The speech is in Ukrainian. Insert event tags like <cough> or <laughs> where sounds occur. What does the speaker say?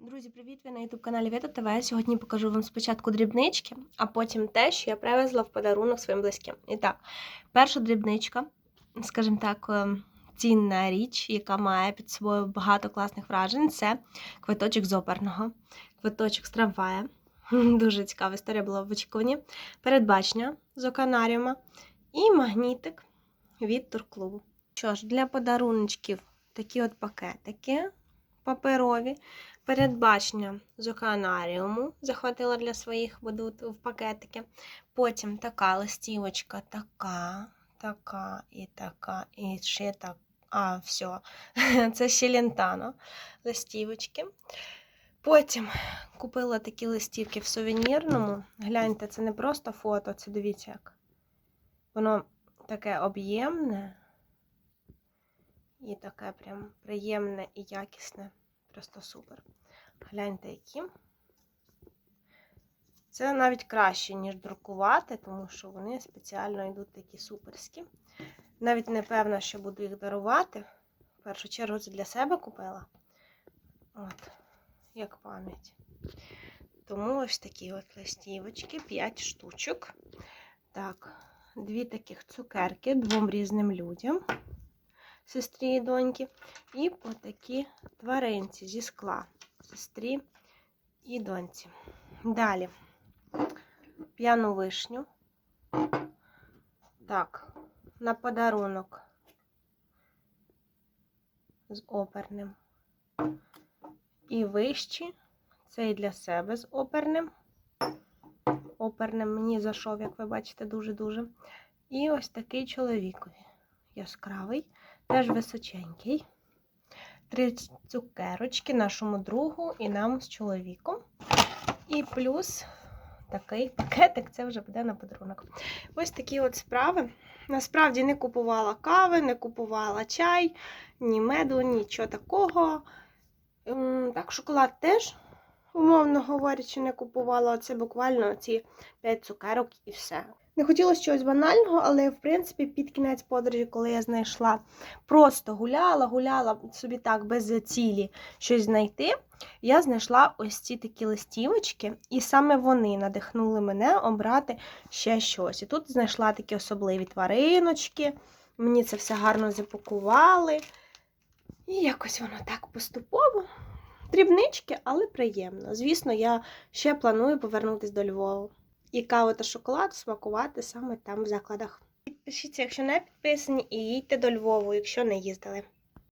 Друзі, привіт! Ви на youtube каналі Віта ТВ. Сьогодні покажу вам спочатку дрібнички, а потім те, що я привезла в подарунок своїм близьким. І так, перша дрібничка, скажімо так, е, цінна річ, яка має під собою багато класних вражень, це квиточок з оперного, квиточок з трамвая. <laughs> Дуже цікава історія була в очікуванні. Передбачення з оканаріума і магнітик від турклубу. Що ж, для подаруночків такі от пакетики паперові. Передбачення з океанаріуму захватила для своїх, будуть в пакетики. Потім така листівочка, така, така і така, і ще так. А, все, <laughs> це ще лентано листівочки. Потім купила такі листівки в сувенірному. Гляньте, це не просто фото, це дивіться як. Воно таке об'ємне і таке прям приємне і якісне. Просто супер. Гляньте, які. Це навіть краще, ніж друкувати, тому що вони спеціально йдуть такі суперські. Навіть не певна, що буду їх дарувати. В першу чергу це для себе купила. От, як пам'ять. Тому ось такі от листівочки, 5 штучок. Так, дві таких цукерки двом різним людям сестрі і доньки. І по такі тваринці зі скла сестрі і доньці. Далі п'яну вишню. Так, на подарунок з оперним. І вищі. Це і для себе з оперним. Оперним мені зайшов, як ви бачите, дуже-дуже. І ось такий чоловікові. Яскравий теж височенький. Три цукерочки нашому другу і нам з чоловіком. І плюс такий пакетик, це вже буде на подарунок. Ось такі от справи. Насправді не купувала кави, не купувала чай, ні меду, нічого такого. Так, шоколад теж, умовно говорячи, не купувала. Це буквально ці 5 цукерок і все. Не хотілося чогось банального, але в принципі під кінець подорожі, коли я знайшла, просто гуляла, гуляла собі так без цілі щось знайти. Я знайшла ось ці такі листівочки, і саме вони надихнули мене обрати ще щось. І тут знайшла такі особливі твариночки. Мені це все гарно запакували. І якось воно так поступово. Дрібнички, але приємно. Звісно, я ще планую повернутися до Львова і каву та шоколад смакувати саме там в закладах. Підпишіться, якщо не підписані, і їдьте до Львову, якщо не їздили.